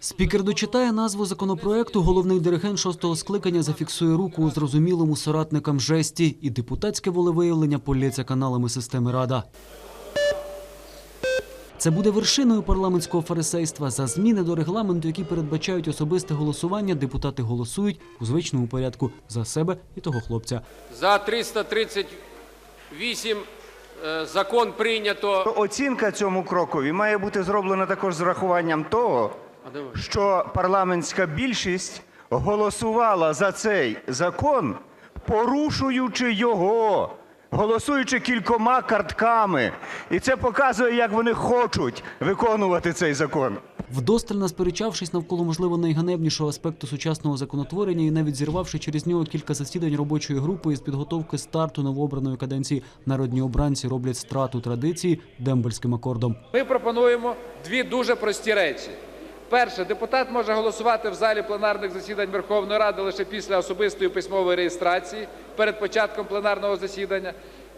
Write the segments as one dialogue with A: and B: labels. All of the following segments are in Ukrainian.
A: Спікер дочитає назву законопроекту. Головний диригент шостого скликання зафіксує руку у зрозумілому соратникам жесті, і депутатське волевиявлення полється каналами системи Рада. Це буде вершиною парламентського фарисейства. За зміни до регламенту, які передбачають особисте голосування, депутати голосують у звичному порядку за себе і того хлопця.
B: За 338 е, закон прийнято.
C: Оцінка цьому крокові має бути зроблена також з рахуванням того? Що парламентська більшість голосувала за цей закон, порушуючи його, голосуючи кількома картками. І це показує, як вони хочуть виконувати цей закон.
A: Вдосталь насперечавшись навколо можливо найганебнішого аспекту сучасного законотворення і навіть зірвавши через нього кілька засідань робочої групи із підготовки старту новообраної каденції, народні обранці роблять страту традиції дембельським акордом.
B: Ми пропонуємо дві дуже прості речі. Перше, депутат може голосувати в залі пленарних засідань Верховної Ради лише після особистої письмової реєстрації перед початком пленарного засідання.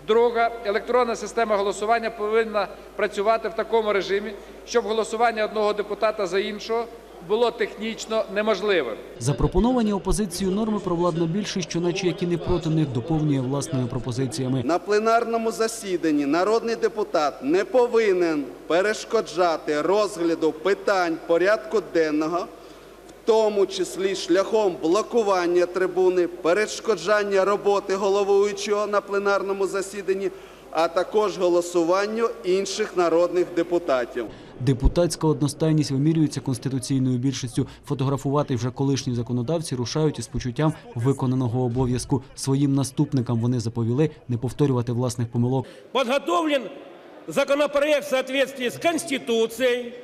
B: Друга, електронна система голосування повинна працювати в такому режимі, щоб голосування одного депутата за іншого було технічно неможливим.
A: Запропоновані опозицією норми провладна більшість, що наче які не проти них, доповнює власними пропозиціями.
D: На пленарному засіданні народний депутат не повинен перешкоджати розгляду питань порядку денного, в тому числі шляхом блокування трибуни, перешкоджання роботи головуючого на пленарному засіданні, а також голосуванню інших народних депутатів.
A: Депутатська одностайність вимірюється конституційною більшістю. Фотографувати вже колишні законодавці рушають із почуттям виконаного обов'язку. Своїм наступникам вони заповіли не повторювати власних помилок.
E: подготовлен законопроект в соответствии с Конституцией,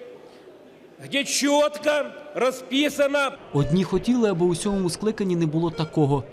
E: где четко расписано
A: Одні хотіли, аби у сьомому скликанні не було такого.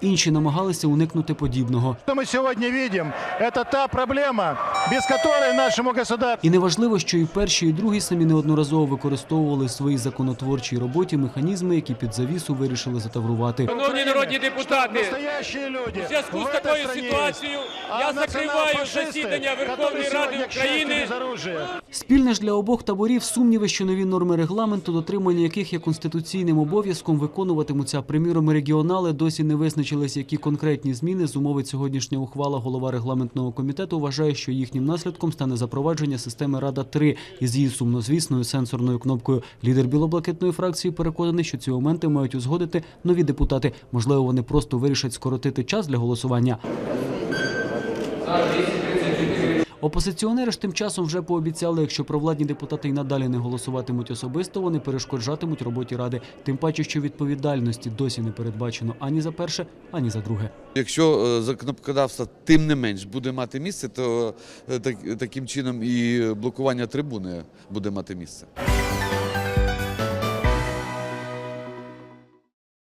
A: Інші намагалися уникнути подібного.
F: Мы сегодня видим, это та проблема, без которой нашему государству
A: І неважливо, що і перші, і другі самі неодноразово використовували в своїй законотворчій роботі механізми, які під завісу вирішили затаврувати.
B: Шановні народні депутати,
F: настоящие люди.
B: у зв'язку
F: в
B: з
F: этой
B: такою
F: стране
B: ситуацією
F: есть.
B: я
F: А
B: закриваю
F: национал-фашисты,
B: засідання
F: которые
B: Верховної Ради
F: сегодня, к счастью,
B: України.
F: без оружия.
A: Спільне ж для обох таборів сумніви, що нові норми регламенту, дотримання яких є конституційним обов'язком, виконуватимуться. Приміром, регіонали досі не визначились, які конкретні зміни зумовить сьогоднішня ухвала. Голова регламентного комітету вважає, що їхнім наслідком стане запровадження системи Рада 3 із її сумнозвісною сенсорною кнопкою. Лідер білоблакитної фракції переконаний, що ці моменти мають узгодити нові депутати. Можливо, вони просто вирішать скоротити час для голосування. Опозиціонери ж тим часом вже пообіцяли, якщо провладні депутати й надалі не голосуватимуть особисто, вони перешкоджатимуть роботі ради. Тим паче, що відповідальності досі не передбачено ані за перше, ані за друге.
G: Якщо е, законодавство тим не менш буде мати місце, то е, так- таким чином і блокування трибуни буде мати місце.